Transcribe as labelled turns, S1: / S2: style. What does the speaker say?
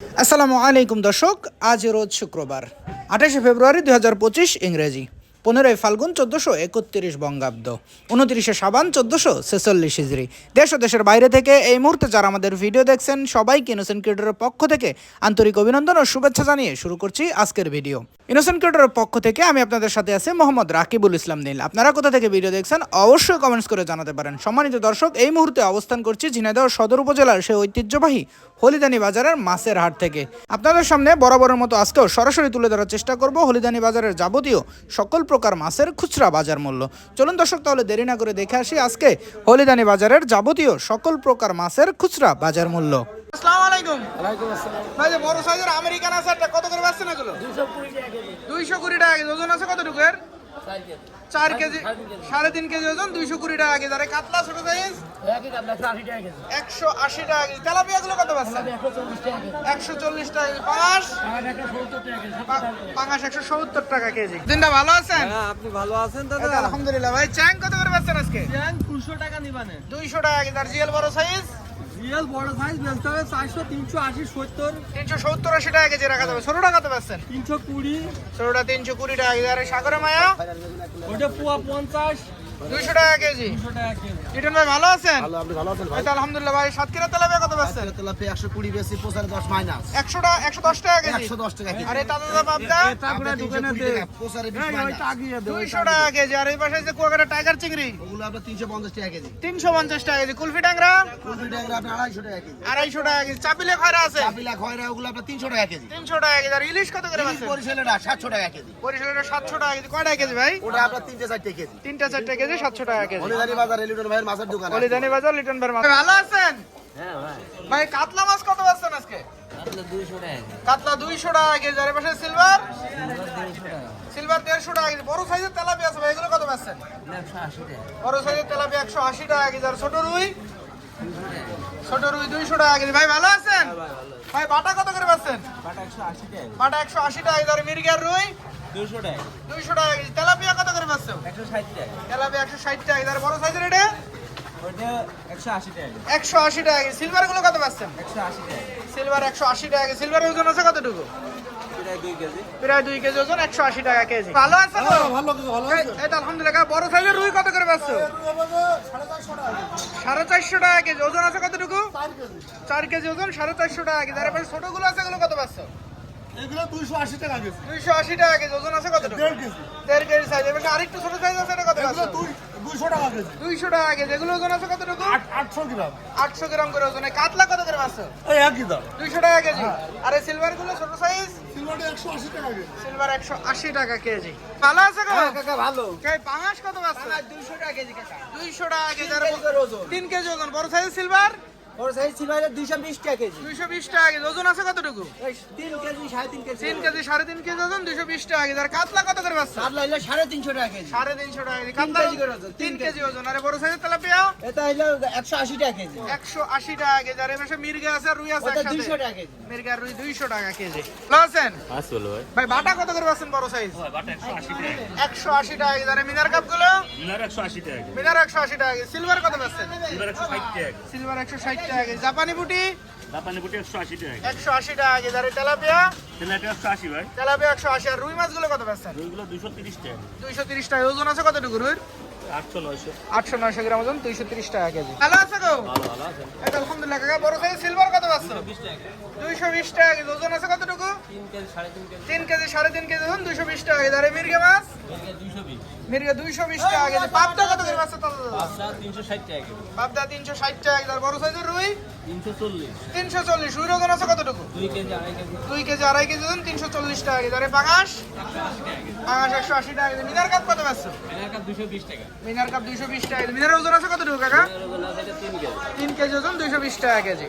S1: আসসালামু আলাইকুম দর্শক আজ রোজ শুক্রবার আঠাশে ফেব্রুয়ারি দু হাজার পঁচিশ ইংরেজি। পনেরোই ফাল্গুন চোদ্দোশো একত্রিশ বঙ্গাব্দ, উনত্রিশে সাবান চোদ্দোশো ছেচল্লিশ হিজড়ি দেশ ও দেশের বাইরে থেকে এই মুহূর্তে যারা আমাদের ভিডিও দেখছেন, সবাইকে ইনোসেন্ট ক্রিয়েটরের পক্ষ থেকে আন্তরিক অভিনন্দন ও শুভেচ্ছা জানিয়ে শুরু করছি আজকের ভিডিও। ইনোসেন্ট ক্রিয়েটরের পক্ষ থেকে আমি আপনাদের সাথে আছি মোহাম্মদ রাকিবুল ইসলাম নীল। আপনারা কোথা থেকে ভিডিও দেখছেন, অবশ্যই কমেন্টস করে জানাতে পারেন। সম্মানিত দর্শক, এই মুহূর্তে অবস্থান করছি ঝিনাইদহ সদর উপজেলার সেই ঐতিহ্যবাহী হলিদানি বাজারের মাছের হাট থেকে। আপনাদের সামনে বরাবরের মতো আজকেও সরাসরি তুলে ধরার চেষ্টা করব হলিদানি বাজারের যাবতীয় সকল প্রকার মাছের খুচরা বাজার মূল্য। চলুন দর্শক তাহলে দেরি না করে দেখে আসি আজকে হলিদানি বাজারের যাবতীয় সকল প্রকার মাছের খুচরা বাজার মূল্য। আসসালামু আলাইকুম।
S2: ওয়ালাইকুম আসসালাম।
S1: ভাই যে বড় সাইজের আমেরিকান আছে কত করে পাচ্ছেন না
S2: দুশো কুড়ি টাকা কেজি।
S1: দুইশো কুড়ি টাকা কেজি ওজন আছে কতটুকু এর
S2: চার কেজি
S1: সাড়ে তিন কেজি ওজন দুইশো কুড়ি টাকা কেজি। আর কাতলা ছোট সাইজ
S2: একশো আশি টাকা কেজি।
S1: তেলাপিয়া গুলো কত পাচ্ছেন
S2: একশো চল্লিশ টাকা কেজি।
S1: একশো পাঁচ
S2: সত্তর টাকা কেজি সত্তর
S1: পাঁচ একশো সত্তর টাকা কেজি। দিনটা ভালো আছেন?
S3: হ্যাঁ আপনি ভালো আছেন দাদা?
S1: আলহামদুলিল্লাহ। ভাই চ্যাং কত করে পাচ্ছেন আজকে?
S3: দুশো টাকা নিবানে।
S1: দুইশো টাকা কেজি। আর জিএল বড় সাইজ?
S3: রিয়েল বড় সাইজ বেচতে হবে চারশো তিনশো আশি সত্তর।
S1: তিনশো সত্তর আশি টাকা কেজি রাখা যাবে। ষোলো টাকাতে পাচ্ছেন
S3: তিনশো কুড়ি।
S1: ষোলোটা তিনশো কুড়ি টাকা কেজি। আর সাগরে মায়া।
S3: ওটা পোয়া পঞ্চাশ।
S1: দুইশো টাকা কেজি
S3: দুশো টাকা কেজি
S1: লিটন ভাই ভালো আছেন
S4: ভালো আপনি ভালো আছেন
S1: এই আলহামদুলিল্লাহ ভাই সাতক্ষীরা তেলাপিয়া কত পাচ্ছেন
S4: তেলাপি একশো কুড়ি বেশি পঁচারে দশ মাইনাস
S1: একশো টাকা একশো দশ টাকা কেজি
S4: একশো দশ টাকা কেজি
S1: আর তাজা পাবদা
S3: তারপরে দোকানে দে
S4: পঁচারে বিশ
S3: এই, ওই
S4: মাইনাস
S3: টাকিয়ে দে ওই
S1: দুইশো টাকা কেজি আর এই পাশে যে কুয়াকাটা টাইগার চিংড়ি
S4: ওগুলো আপনার তিনশো পঞ্চাশ টাকা কেজি
S1: তিনশো পঞ্চাশ টাকা কেজি কুলফি ট্যাংরা
S4: কুলফি ট্যাংরা আপনার আড়াইশো টাকা কেজি
S1: আড়াইশো টাকা কেজি চাপিলে খয়রা আছে
S4: কাপিলা খয়রা ওগুলো আপনার তিনশো টাকা কেজি
S1: তিনশো টাকা কেজি আর ইলিশ কত করে
S4: ইলিশ বরিশালের সাতশো টাকা কেজি
S1: বরিশালের সাতশো টাকা কেজি কয়টা কেজি ভাই
S4: ওটা আপনার তিনটে চারটে কেজি
S1: তিনটা চারটা কেজি সাতশো টাকা কেজি।
S4: বাজার এলিটন ভাইয়ের মাছের দোকান।
S1: বাজার লিটন ভাই মাছ ভালো আছেন?
S2: হ্যাঁ ভাই।
S1: ভাই কাতলা মাছ কত পাচ্ছেন আজকে?
S2: কাতলা দুইশো টাকা কেজি।
S1: কাতলা দুইশো টাকা কেজি আর পাশে সিলভার? সিলভার দেড়শো টাকা। কেজি। বড় সাইজের তেলাপি আছে ভাই এগুলো কত পাচ্ছেন?
S2: একশো আশি টাকা।
S1: বড় সাইজের তেলাপি একশো আশি টাকা কেজি আর ছোট রুই? ছোট রুই দুইশো টাকা কেজি। ভাই ভালো আছেন? ভাই বাটা কত করে
S2: বাটা একশো আশি টাকা
S1: বাটা একশো আশি টাকা কেজি আর মির্গিয়ার রুই।
S2: দুশো টাকা
S1: দুইশো টাকা কেজি। তেলাপিয়া কত করে পাচ্ছ
S2: একশো ষাট টাকা
S1: তেলাপিয়া একশো ষাট টাকা বড় সাইজের এটা?
S2: একশো আশি টাকা
S1: সিলভারগুলো কত পাচ্ছেন
S2: একশো আশি টাকা
S1: সিলভার একশো আশি টাকা সিলভারের ওজন আছে কতটুকু?
S2: প্রায় দুই কেজি।
S1: প্রায় দুই কেজি ওজন একশো আশি টাকা কেজি। ভালো আছে তো? এই- এই তো আলহামদুলিল্লাহ। বড় সাইজের রুই কত করে পাচ্ছ সাড়ে চারশো টাকা কেজি। ওজন আছে কতটুকু? চার কেজি। ওজন সাড়ে চারশো টাকা কেজি। আর এবার ছোটগুলো আছে এগুলো কত পাচ্ছ
S4: এগুলো দুইশো আশি টাকা কেজি।
S1: দুইশো আশি টাকা কেজি। ওজন আছে কতটুকু? দেড় কেজি। সাইজ আরেকটু ছোট সাইজ আছে এটা কত
S4: টাকা কেজি।
S1: দুইশো টাকা কেজি। এগুলো ওজন আছে কতটুকু?
S4: আটশো গ্রাম।
S1: আটশো গ্রাম করে ওজন। কাতলা কত করে
S4: এই
S1: দুইশো টাকা কেজি। আর এই সিলভারগুলো ছোট সাইজ
S4: সিলভারটা একশো আশি টাকা কেজি।
S1: সিলভার একশো আশি টাকা কেজি। ভালো আছে গো
S3: কাকা ভালো।
S1: এই পাঙাশ কত আছে
S3: 200 টাকা কেজি কাকা।
S1: দুইশো টাকা কেজি আর তিন কেজি ওজন। বড় সাইজ সিলভার
S3: ওর সাইজ ছিল দুইশো বিশ টাকা কেজি
S1: দুইশো বিশ টাকা কেজি ওজন আছে কতটুকু
S3: এই তিন কেজি সাড়ে তিন কেজি
S1: তিন কেজি সাড়ে তিন কেজি ওজন দুইশো বিশ টাকা কেজি আর কাতলা কত করে পাচ্ছ
S3: কাতলা হইল সাড়ে তিনশো টাকা কেজি
S1: সাড়ে তিনশো টাকা কেজি
S3: তিন
S1: কাতলা
S3: কেজি করে ওজন,
S1: কেজি আরে বড় সাইজের তেলাপিয়া
S3: এটা হইল একশো আশি টাকা কেজি
S1: একশো আশি টাকা কেজি আর এবার মির্গা আছে রুই আছে একসাথে
S3: দুইশো টাকা কেজি
S1: মির্গা রুই দুইশো টাকা কেজি ভালো আছেন ভাই বাটা কত করে পাচ্ছেন বড় সাইজ একশো আশি টাকা কেজি আর মিনার কাপগুলো
S5: মিনার একশো আশি টাকা
S1: মিনার একশো আশি টাকা কেজি সিলভার কত পাচ্ছেন
S5: এবার একশো ষাট টাকা
S1: সিলভার একশো ষাট টাকা কেজি জাপানি বুটি?
S5: জাপানি বুটি একশো আশি টাকা। কেজি
S1: একশো আশি টাকা কেজি আর তেলাপিয়া?
S5: তেলাপিয়া একশো আশি ভাই।
S1: তেলাপিয়া একশো আশি। আর রুই মাছগুলো কত পাচ্ছেন
S5: ওইগুলো দুশো তিরিশ টাকা।
S1: দুইশো তিরিশ টাকা। ওজন আছে কতটুকু রুইর
S5: আটশো নয়শো।
S1: আটশো নয়শো গ্রাম ওজন দুইশো তিরিশ টাকা কেজি। ভালো আছে গো? আলহামদুলিল্লাহ কাকা বড় সাইজ সিলভার কত দুইশো বিশ টাকা। কেজি। ওজন আছে কতটুকু?
S2: তিন কেজি সাড়ে তিন কেজি।
S1: তিন কেজি সাড়ে তিন কেজি। ওজন দুইশো বিশ টাকা কেজি। আর এই মাছ? মির্গে টাকা কেজি। পাবদা কত করে
S2: টাকা কেজি।
S1: পাবদা টাকা আর বড় সাইজের রুই? আছে কতটুকু?
S2: দুই কেজি আড়াই কেজি।
S1: আড়াই টাকা কেজি। আর কেজি। মিনার কাপ কত পাচ্ছ
S2: মিনার কাপ দুশো বিশ টাকা।
S1: মিনার কাপ দুইশো বিশ টাকা মিনার ওজন আছে কতটুকু কাকা?
S2: ওজন আছে এটা কেজি।
S1: ওজন টাকা কেজি।